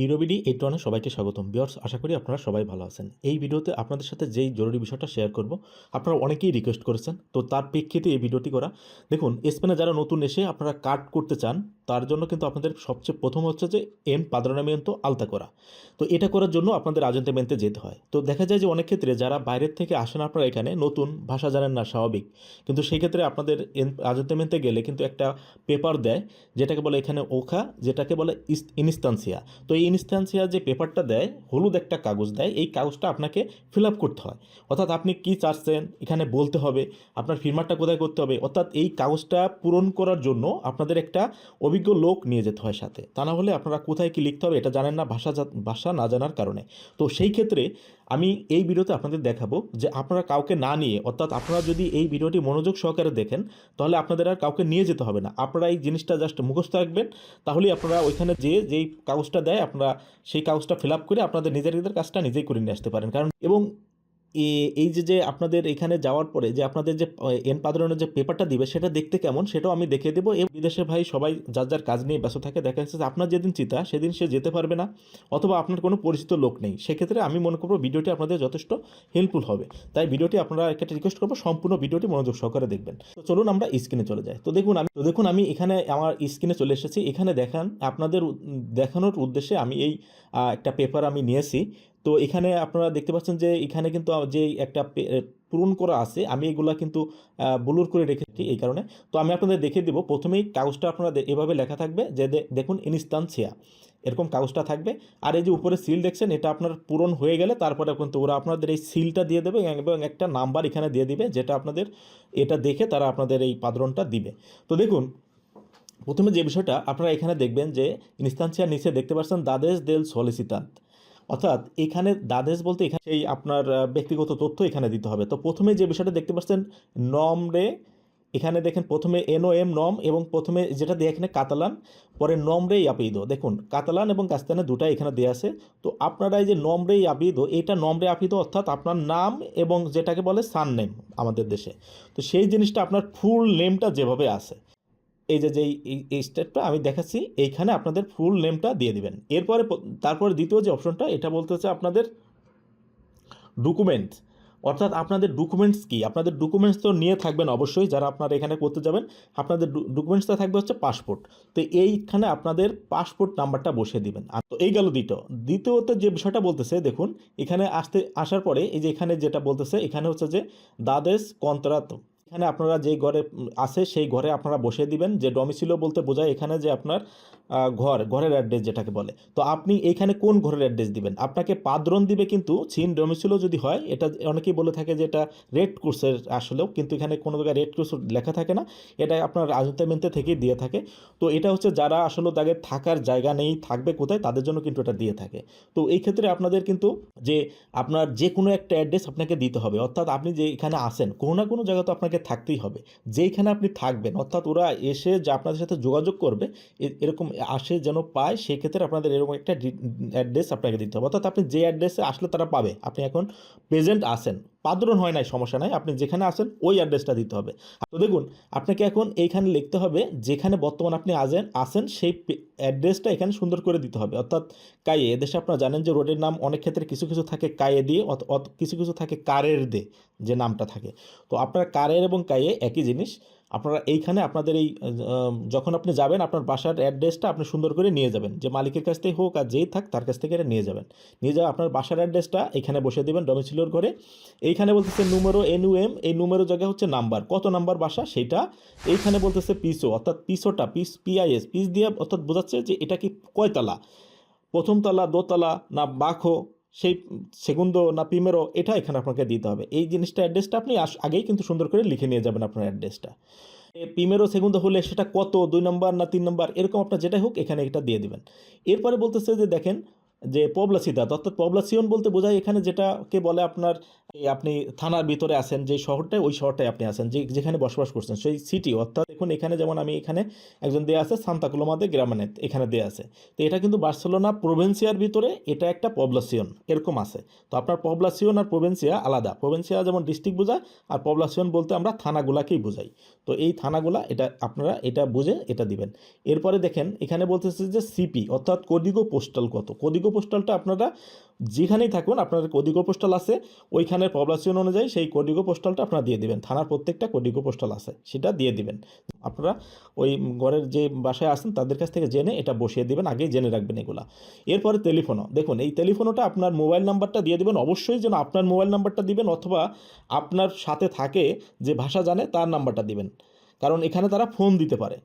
ইউরোবিডি এই টনে সবাইকে স্বাগতম। বিয়ার্স আশা করি আপনারা সবাই ভালো আছেন। এই ভিডিওতে আপনাদের সাথে যেই জরুরি বিষয়টা শেয়ার করব, আপনারা অনেকেই রিকোয়েস্ট করেছেন। তো তার প্রেক্ষিতে এই ভিডিওটি করা। দেখুন, স্পেনে যারা নতুন এসে আপনারা কাট করতে চান, তার জন্য কিন্তু আপনাদের সবচেয়ে প্রথম হচ্ছে যে এম পাদ্রানামিয়ন্ত আলতা করা। তো এটা করার জন্য আপনাদের আজেন্টামেন্টে যেতে হয়। তো দেখা যায় যে অনেক ক্ষেত্রে যারা বাইরের থেকে আসেন আপনারা এখানে, নতুন, ভাষা জানেন না, স্বাভাবিক। কিন্তু সেই ক্ষেত্রে আপনাদের আজেন্টামেন্টে গেলে কিন্তু একটা পেপার দেয়, যেটাকে বলে এখানে ওখা, যেটাকে বলে ইনস্তান্সিয়া তো এই ইনস্তান্সিয়া যে পেপারটা দেয়, হলুদ একটা কাগজ দেয়, এই কাগজটা আপনাকে ফিল আপ করতে হয়। অর্থাৎ আপনি কি চাচ্ছেন, এখানে বলতে হবে, আপনার ফিরমারটা কোথায় করতে হবে, অর্থাৎ এই কাগজটা পূরণ করার জন্য আপনাদের একটা অভিজ্ঞ লোক নিয়ে যেতে হয় সাথে। তা না হলে আপনারা কোথায় কি লিখতে হবে, এটা জানেন না, ভাষা ভাষা না জানার কারণে। তো সেই ক্ষেত্রে আমি এই ভিডিওতে আপনাদের দেখাবো যে আপনারা কাউকে না নিয়ে, অর্থাৎ আপনারা যদি এই ভিডিওটি মনোযোগ সহকারে দেখেন, তাহলে আপনাদের আর কাউকে নিয়ে যেতে হবে না। আপনারা এই জিনিসটা জাস্ট মুখস্থ রাখবেন, তাহলেই আপনারা ওইখানে যে, যেই কাগজটা দেয়, আপনারা সেই কাগজটা ফিল আপ করে আপনাদের নিজের নিজের কাজটা নিজেই করে নিয়ে আসতে পারেন। কারণ এবং এই যে যে আপনাদের এখানে যাওয়ার পরে যে আপনাদের যে এন পাদরনের যে পেপারটা দিবে, সেটা দেখতে কেমন? সেটাও আমি দেখিয়ে দেবো। এবং বিদেশের ভাই সবাই যার যার কাজ নিয়ে ব্যস্ত থাকে, দেখা যাচ্ছে আপনার যেদিন চিতা সেদিন সে যেতে পারবে না অথবা আপনার কোনো পরিচিত লোক নেই। সেক্ষেত্রে আমি মনে করব ভিডিওটি আপনাদের যথেষ্ট হেল্পফুল হবে। তাই ভিডিওটি আপনারা একটা রিকোয়েস্ট করব, সম্পূর্ণ ভিডিওটি মনোযোগ সহকারে দেখবেন। তো চলুন আমরা স্ক্রিনে চলে যাই। তো দেখুন, আমি, তো দেখুন, আমি এখানে আমার স্ক্রিনে চলে এসেছি। এখানে দেখান, আপনাদের দেখানোর উদ্দেশ্যে আমি এই একটা পেপার আমি নিয়েছি। তো এখানে আপনারা দেখতে পাচ্ছেন যে এখানে কিন্তু যে একটা পূরণ করা আছে, আমি এগুলা কিন্তু ব্লুর করে রেখেছি এই কারণে। তো আমি আপনাদের দেখিয়ে দেবো, প্রথমেই কাগজটা আপনারা এভাবে লেখা থাকবে যে দেখুন ইনস্তান্সিয়া এরকম কাগজটা থাকবে। আর এই যে উপরে সিল দেখছেন, এটা আপনার পূরণ হয়ে গেলে তারপরে কিন্তু ওরা আপনাদের এই সিলটা দিয়ে দেবে এবং একটা নাম্বার এখানে দিয়ে দিবে, যেটা আপনাদের এটা দেখে তারা আপনাদের এই পাদরনটা দিবে। তো দেখুন, প্রথমে যে বিষয়টা আপনারা এখানে দেখবেন যে ইনস্তান্সিয়ার নিচে দেখতে পাচ্ছেন দাদেশ দেল সলিসিতান্ত। অর্থাৎ এখানে দাদেশ বলতে এখানে সেই আপনার ব্যক্তিগত তথ্য এখানে দিতে হবে। তো প্রথমে যে বিষয়টা দেখতে পাচ্ছেন, নম রে, এখানে দেখেন প্রথমে এনও এম, নম এবং প্রথমে যেটা দিয়ে এখানে কাতালান, পরে নম রে আপিদো দেখুন, কাতালান এবং কাস্তানে দুটাই এখানে দেওয়া আছে। তো আপনারা এই যে নম রে আপিদো এটা নম রে আপিদো অর্থাৎ আপনার নাম এবং যেটাকে বলে সান নেম আমাদের দেশে। তো সেই জিনিসটা আপনার ফুল নেমটা যেভাবে আছে। এই যে যেই এই- স্টেপটা আমি দেখাচ্ছি, এইখানে আপনাদের ফুল নেমটা দিয়ে দিবেন। এরপরে তারপরে দ্বিতীয় যে অপশনটা এটা বলতে হচ্ছে আপনাদের ডকুমেন্টস অর্থাৎ আপনাদের ডকুমেন্টস কি? আপনাদের ডকুমেন্টস তো নিয়ে থাকবেন অবশ্যই, যারা আপনারা এখানে করতে যাবেন, আপনাদের ডকুমেন্টসটা থাকবে হচ্ছে পাসপোর্ট তো এইখানে আপনাদের পাসপোর্ট নাম্বারটা বসিয়ে দিবেন। আর তো এই গেল দ্বিতীয়। দ্বিতীয়ত যে বিষয়টা বলতেছে, দেখুন, এখানে আসতে, আসার পরে, এই যে এখানে যেটা বলতেছে, এখানে হচ্ছে যে দাদেশ কন্তরাত এখানে আপনারা যে ঘরে আছে সেই ঘরে আপনারা বসিয়ে দিবেন। যে ডমিসিলো বলতে বোঝায় এখানে যে আপনার ঘর, ঘরের অ্যাড্রেস যেটাকে বলে। তো আপনি এইখানে কোন ঘরের অ্যাড্রেস দিবেন? আপনাকে পাদ্রন দিবে কিন্তু চীন ডমিসিলো যদি হয়, এটা অনেকেই বলে থাকে যে এটা রেড কোর্সের আসলেও, কিন্তু এখানে কোনো জায়গায় রেড কোর্স লেখা থাকে না। এটা আপনার রাজনীতিমেন্টে থেকেই দিয়ে থাকে। তো এটা হচ্ছে যারা আসলে তাদের থাকার জায়গা নেই, থাকবে কোথায়, তাদের জন্য কিন্তু এটা দিয়ে থাকে। তো এই ক্ষেত্রে আপনাদের কিন্তু যে আপনার যে কোনো একটা অ্যাড্রেস আপনাকে দিতে হবে। অর্থাৎ আপনি যে এখানে আসেন কোনো না কোনো জায়গা তো আপনাকে থাকতেই হবে। যেইখানে আপনি থাকবেন, অর্থাৎ ওরা এসে যে আপনাদের সাথে যোগাযোগ করবে এরকম আসে যেন পায় সেই ক্ষেত্রে আপনাদের এরকম একটা অ্যাড্রেস আপনাকে দিতে হবে। অর্থাৎ আপনি যে অ্যাড্রেসে আসলে তারা পাবে, আপনি এখন প্রেজেন্ট আসেন পাদ্রন হয় নাই, সমস্যা নাই, আপনি যেখানে আসেন ওই অ্যাড্রেসটা দিতে হবে। তো দেখুন, আপনাকে এখন এইখানে লিখতে হবে, যেখানে বর্তমান আপনি আসেন আসেন সেই অ্যাড্রেসটা এখানে সুন্দর করে দিতে হবে। অর্থাৎ কায়ে এদেশে আপনারা জানেন যে রোডের নাম অনেক ক্ষেত্রে কিছু কিছু থাকে কায়ে দিয়ে কিছু কিছু থাকে কারের দে, যে নামটা থাকে। তো আপনার কারের এবং কায়ে একই জিনিস আপনারা এইখানে আপনাদের এই যখন আপনি যাবেন, আপনার বাসার অ্যাড্রেসটা আপনি সুন্দর করে নিয়ে যাবেন। যে মালিকের কাছ থেকে হোক আর যেই থাক, তার কাছ থেকে এটা নিয়ে যাবেন। নিয়ে যাওয়া আপনার বাসার অ্যাড্রেসটা এখানে বসে দেবেন ডমিসিলোর ঘরে। এইখানে বলতেছে নুমেরো এনইউএম এই নুমেরো জায়গা হচ্ছে নাম্বার কত নাম্বার বাসা? সেটা এইখানে বলতেছে পিসো অর্থাৎ পিসোটা পিস পিআইএস পিস দিয়ে অর্থাৎ বোঝাচ্ছে যে এটা কি কয়তলা? প্রথম তলা, দোতলা, না বাখো সেই সেগুndo না পিমেরো এটা এখানে আপনাকে দিতে হবে। এই জিনিসটা অ্যাড্রেসটা আপনি আগেই কিন্তু সুন্দর করে লিখে নিয়ে যাবেন আপনার অ্যাড্রেসটা। পিমেরো সেগুndo হলে সেটা কত, দুই নম্বর না তিন নম্বর, এরকম আপনার যেটাই হোক এখানে এটা দিয়ে দেবেন। এরপরে বলতেছে যে দেখেন যে পবলাসিদাত অর্থাৎ পবলাসিয়ন বলতে বোঝায় এখানে যেটাকে বলে আপনার আপনি থানার ভিতরে আছেন, যে শহরটায় ওই শহরটায় আপনি আছেন, যে যেখানে বসবাস করছেন, সেই সিটি অর্থাৎ দেখুন এখানে যেমন আমি এখানে একজন দেয়া আছে, সান্তা কুলোমাদে গ্রামানেত এখানে দেয়া আছে। তো এটা কিন্তু বার্সেলোনা প্রভিন্সিয়ার ভিতরে এটা একটা পবলাসিয়ন এরকম আছে। তো আপনার পবলাসিয়ন আর প্রভিন্সিয়া আলাদা, প্রভিন্সিয়া যেমন ডিস্ট্রিক্ট বোঝায় আর পবলাসিয়ন বলতে আমরা থানাগুলাকেই বোঝাই। তো এই থানাগুলা, এটা আপনারা এটা বুঝে এটা দিবেন। এরপরে দেখেন, এখানে বলতেছে যে সিপি অর্থাৎ কদিগো পোস্টাল কত? কদিগো পোস্টালটা আপনারা যেখানেই থাকুন, আপনার কদিগো পোস্টাল আছে, ওইখানের পবলাসিয়ন অনুযায়ী সেই কডিগো পোস্টালটা আপনারা দিয়ে দিবেন। থানার প্রত্যেকটা কডিগো পোস্টাল আছে, সেটা দিয়ে দিবেন। আপনারা ওই ঘরের যে বাসায় আসেন তাদের কাছ থেকে জেনে এটা বসিয়ে দিবেন, আগেই জেনে রাখবেন এগুলা। এরপরে টেলিফোনও। দেখুন, এই টেলিফোনটা আপনার মোবাইল নাম্বারটা দিয়ে দিবেন, অবশ্যই যেন আপনার মোবাইল নাম্বারটা দিবেন, অথবা আপনার সাথে থাকে যে ভাষা জানে, তার নাম্বারটা দিবেন। কারণ এখানে তারা ফোন দিতে পারে।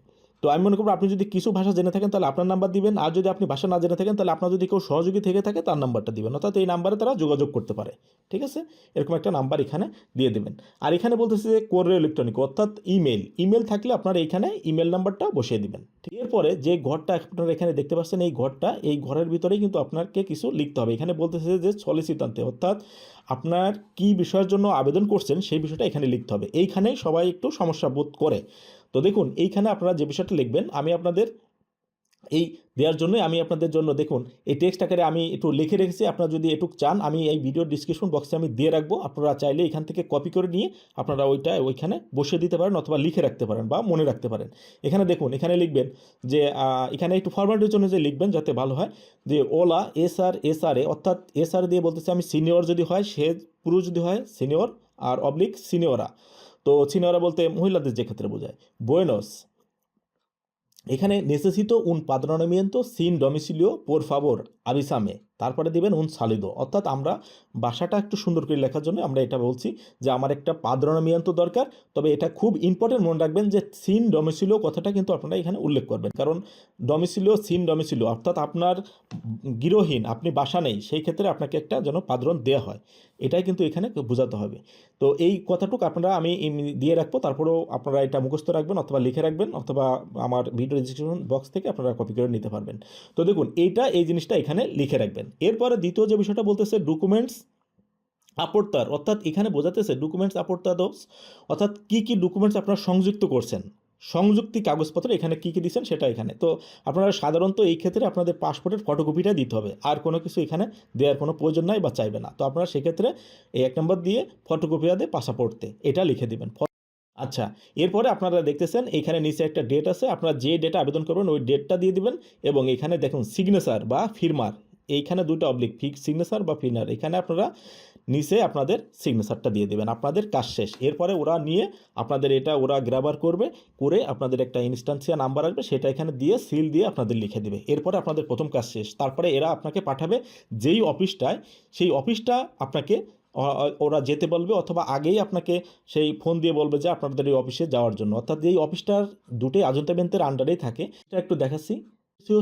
তো আমি মনে করব আপনি যদি কিছু ভাষা জেনে থাকেন, তাহলে আপনার নাম্বার দিবেন। আর যদি আপনি ভাষা না জেনে থাকেন, তাহলে আপনার যদি কেউ সহযোগী থেকে থাকে, তার নাম্বারটা দিবেন। অর্থাৎ এই নাম্বারে তারা যোগাযোগ করতে পারে। ঠিক আছে? এরকম একটা নাম্বার এখানে দিয়ে দেবেন। আর এখানে বলতেছে যে কোরিয়ার ইলেকট্রনিক, অর্থাৎ ইমেল ইমেল থাকলে আপনার এইখানে ইমেল নাম্বারটা বসিয়ে দিবেন। এরপরে যে ঘরটা আপনারা এখানে দেখতে পাচ্ছেন, এই ঘরটা, এই ঘরের ভিতরেই কিন্তু আপনাকে কিছু লিখতে হবে। এখানে বলতেছে যে সলিসিতান্তে অর্থাৎ আপনার কি বিষয়ের জন্য আবেদন করছেন, সেই বিষয়টা এখানে লিখতে হবে। এইখানেই সবাই একটু সমস্যা বোধ করে। তো দেখুন, এইখানে আপনারা যে বিষয়টা লিখবেন, আমি আপনাদের এই দেওয়ার জন্য আমি আপনাদের জন্য দেখুন, এই টেক্সট আকারে আমি একটু লিখে রেখেছি। আপনারা যদি একটু চান, আমি এই ভিডিওর ডিসক্রিপশন বক্সে আমি দিয়ে রাখব। আপনারা চাইলে এখান থেকে কপি করে নিয়ে আপনারা ওইটা ওইখানে বসিয়ে দিতে পারেন অথবা লিখে রাখতে পারেন বা মনে রাখতে পারেন। এখানে দেখুন, এখানে লিখবেন যে এখানে একটু ফরম্যাটের জন্য যে লিখবেন যাতে ভালো হয়, যে ওলা S R S R A, অর্থাৎ এস আর দিয়ে বলতেছে আমি সিনিয়র যদি হয়, সে পুরুষ যদি হয় সিনিয়র আর অবলিক সিনিয়রা তো সিনিয়রা বলতে মহিলাদের যে ক্ষেত্রে বোঝায়। বোয়েনস এখানে নেসেসিত উন পাদ্রনমিয়েন্তো সিন ডমিসিলিও পোর ফাবর আবিসামে তারপরে দিবেন উন সালিদো। অর্থাৎ আমরা বাসাটা একটু সুন্দর করে লেখার জন্য আমরা এটা বলছি যে আমার একটা পাদ্রনমিয়েন্তো দরকার, তবে এটা খুব ইম্পর্টেন্ট মনে রাখবেন যে সিন ডমিসিলিও কথাটা কিন্তু আপনারা এখানে উল্লেখ করবেন। কারণ ডমিসিলিও সিন ডমিসিলিও অর্থাৎ আপনার গৃহহীন, আপনি বাসা নেই, সেই ক্ষেত্রে আপনাকে একটা যেন পাদ্রন দেওয়া হয়। এটাই কিন্তু এখানে বোঝাতে হবে। তো এই কথাটুকু আপনারা আমি দিয়ে রাখব, তারপরেও আপনারা এটা মুখস্থ রাখবেন অথবা লিখে রাখবেন অথবা আমার ভিডিও ডিসক্রিপশন বক্স থেকে আপনারা কপি করে নিতে পারবেন। তো দেখুন, এইটা, এই জিনিসটা এখানে লিখে রাখবেন। এরপরে দ্বিতীয় যে বিষয়টা বলতেছে ডকুমেন্টস আপত্তার অর্থাৎ এখানে বোঝাতেছে ডকুমেন্টস আপত্তা দোষ অর্থাৎ কী কী ডকুমেন্টস আপনারা সংযুক্ত করছেন? সংযুক্তি কাগজপত্র এখানে কী কী দিচ্ছেন সেটা এখানে। তো আপনারা সাধারণত এই ক্ষেত্রে আপনাদের পাসপোর্টের ফটোকপিটা দিতে হবে। আর কোনো কিছু এখানে দেওয়ার কোনো প্রয়োজন নাই বা চাইবে না। তো আপনারা সেক্ষেত্রে এই এক নম্বর দিয়ে ফটোকপিটা দিয়ে পাসপোর্টতে এটা লিখে দিবেন। আচ্ছা এরপরে আপনারা দেখতেছেন এখানে নিচে একটা ডেট আছে। আপনারা যে ডেটে আবেদন করবেন, ওই ডেটটা দিয়ে দিবেন এবং এখানে দেখুন সিগনেচার বা ফিরমার এইখানে দুটো অবলিক ফিক সিগনেচার বা ফিনার এখানে আপনারা নিচে আপনাদের সিগনেচারটা দিয়ে দেবেন, আপনাদের কাজ শেষ। এরপরে ওরা নিয়ে আপনাদের এটা ওরা গ্রাবার করবে, করে আপনাদের একটা ইনস্টান্সিয়া নাম্বার আসবে, সেটা এখানে দিয়ে সিল দিয়ে আপনাদের লিখে দেবে। এরপরে আপনাদের প্রথম কাজ শেষ। তারপরে এরা আপনাকে পাঠাবে যেই অফিসটায় সেই অফিসটা আপনাকে ওরা যেতে বলবে অথবা আগেই আপনাকে সেই ফোন দিয়ে বলবে যে আপনাদের এই অফিসে যাওয়ার জন্য। অর্থাৎ এই অফিসটার দুটোই আজন্তা আজন্তামেন্টের আন্ডারেই থাকে। এটা একটু দেখাচ্ছি।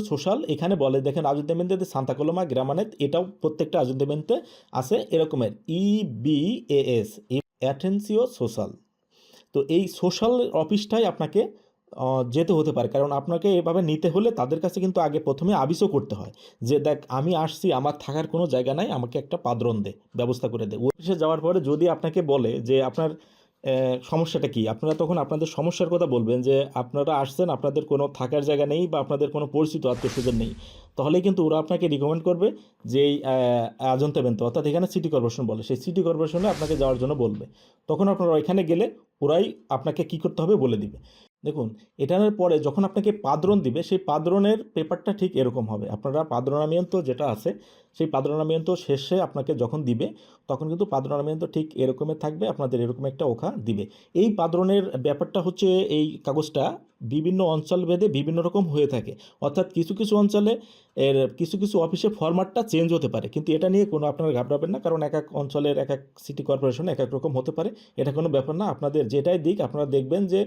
সোশ্যাল এখানে বলে, দেখেন আজন্তামেন্টে সান্তা কলমা, গ্রামানেত এটাও প্রত্যেকটা আজন্তামেন্টে আছে এরকমের। ই বি এ এস অ্যাটেন্সিও সোশ্যাল তো এই সোশ্যাল অফিসটাই আপনাকে যেতে হতে পারে। কারণ আপনাকে এভাবে নিতে হলে তাদের কাছে কিন্তু আগে প্রথমে আবিষও করতে হয়। যে, দেখ, আমি আসছি, আমার থাকার কোনো জায়গা নাই, আমাকে একটা পাদ্রন দে ব্যবস্থা করে দে। অফিসে যাওয়ার পরে যদি আপনাকে বলে যে, আপনার সমস্যাটা কি? আপনারা তখন আপনাদের সমস্যার কথা বলবেন যে, আপনারা আসছেন, আপনাদের কোনো থাকার জায়গা নেই বা আপনাদের কোনো পরিচিত আত্মীয় স্বজন নেই। তাহলেই কিন্তু ওরা আপনাকে রিকমেন্ড করবে যে এই আজন্তা বেন্ত, অর্থাৎ এখানে সিটি কর্পোরেশন বলে। সেই সিটি কর্পোরেশনে আপনাকে যাওয়ার জন্য বলবে। তখন আপনারা ওইখানে গেলে ওরাই আপনাকে কি করতে হবে বলে দিবে। দেখুন, এটার পরে যখন আপনাকে পাদ্রন দিবে, সেই পাদ্রনের পেপারটা ঠিক এরকম হবে। আপনারা পাদ্রনামিয়ন্ত যেটা আছে সেই পাদ্রনামিয়ন্ত শেষে আপনাকে যখন দিবে, তখন কিন্তু পাদ্রনামিয়ন্ত ঠিক এরকমের থাকবে, আপনাদের এরকম একটা ওখা দিবে। এই পাদ্রনের ব্যাপারটা হচ্ছে, এই কাগজটা বিভিন্ন অঞ্চল ভেদে বিভিন্ন রকম হয়ে থাকে। অর্থাৎ কিছু কিছু অঞ্চলে এর কিছু কিছু অফিসে ফরম্যাটটা চেঞ্জ হতে পারে। কিন্তু এটা নিয়ে কোনো আপনারা ঘাবড়াবেন না, কারণ এক এক অঞ্চলের এক এক সিটি কর্পোরেশন এক এক রকম হতে পারে। এটা কোনো ব্যাপার না, আপনাদের যেটাই দিক, আপনারা দেখবেন যে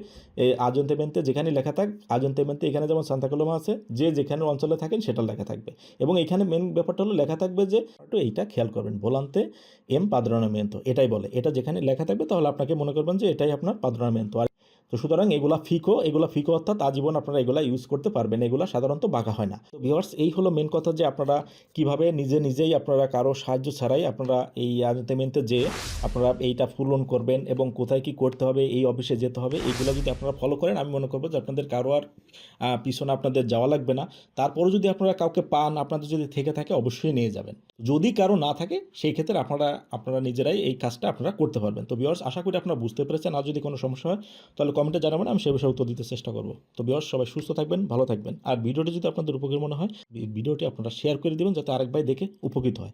আজন্তেমেন্তে যেখানে লেখা থাক আজন্তেমেন্তে এখানে যেমন সান্তাকলমা আছে, যে যেখানে অঞ্চলে থাকেন সেটা লেখা থাকবে। এবং এখানে মেন ব্যাপারটা হলো লেখা থাকবে যে একটু এইটা খেয়াল করবেন, ভোলান্তে এম পাদ্রনামেন্ত এটাই বলে। এটা যেখানে লেখা থাকবে তাহলে আপনাকে মনে করবেন যে এটাই আপনার পাদ্রনামেন্ত আর তো সুতরাং এগুলা ফিকো, এগুলো ফিকো অর্থাৎ আজীবন আপনারা এগুলা ইউজ করতে পারবেন, এগুলো সাধারণত বাঁকা হয় না। তো ভিওয়ার্স এই হলো মেন কথা যে আপনারা কীভাবে নিজে নিজেই আপনারা কারও সাহায্য ছাড়াই আপনারা এই আনতেমেন্টে যে আপনারা এইটা পূরণ করবেন এবং কোথায় কি করতে হবে, এই অফিসে যেতে হবে এইগুলো যদি আপনারা ফলো করেন, আমি মনে করব যে আপনাদের কারও আর পিছনে আপনাদের যাওয়া লাগবে না। তারপরেও যদি আপনারা কাউকে পান, আপনাদের যদি থেকে থাকে, অবশ্যই নিয়ে যাবেন। যদি কারও না থাকে, সেই ক্ষেত্রে আপনারা আপনারা নিজেরাই এই কাজটা আপনারা করতে পারবেন। তো বিয়ার্স আশা করি আপনারা বুঝতে পেরেছেন। আর যদি কোনো সমস্যা হয়, তাহলে কমেন্টে জানাবেন, আমি সে বিষয়ে উত্তর দিতে চেষ্টা করব। তো বিয়স সবাই সুস্থ থাকবেন, ভালো থাকবেন। আর ভিডিওটি যদি আপনাদের উপকার মনে হয় ভিডিওটি আপনারা শেয়ার করে দেবেন, যাতে আরেক ভাই দেখে উপকৃত হয়।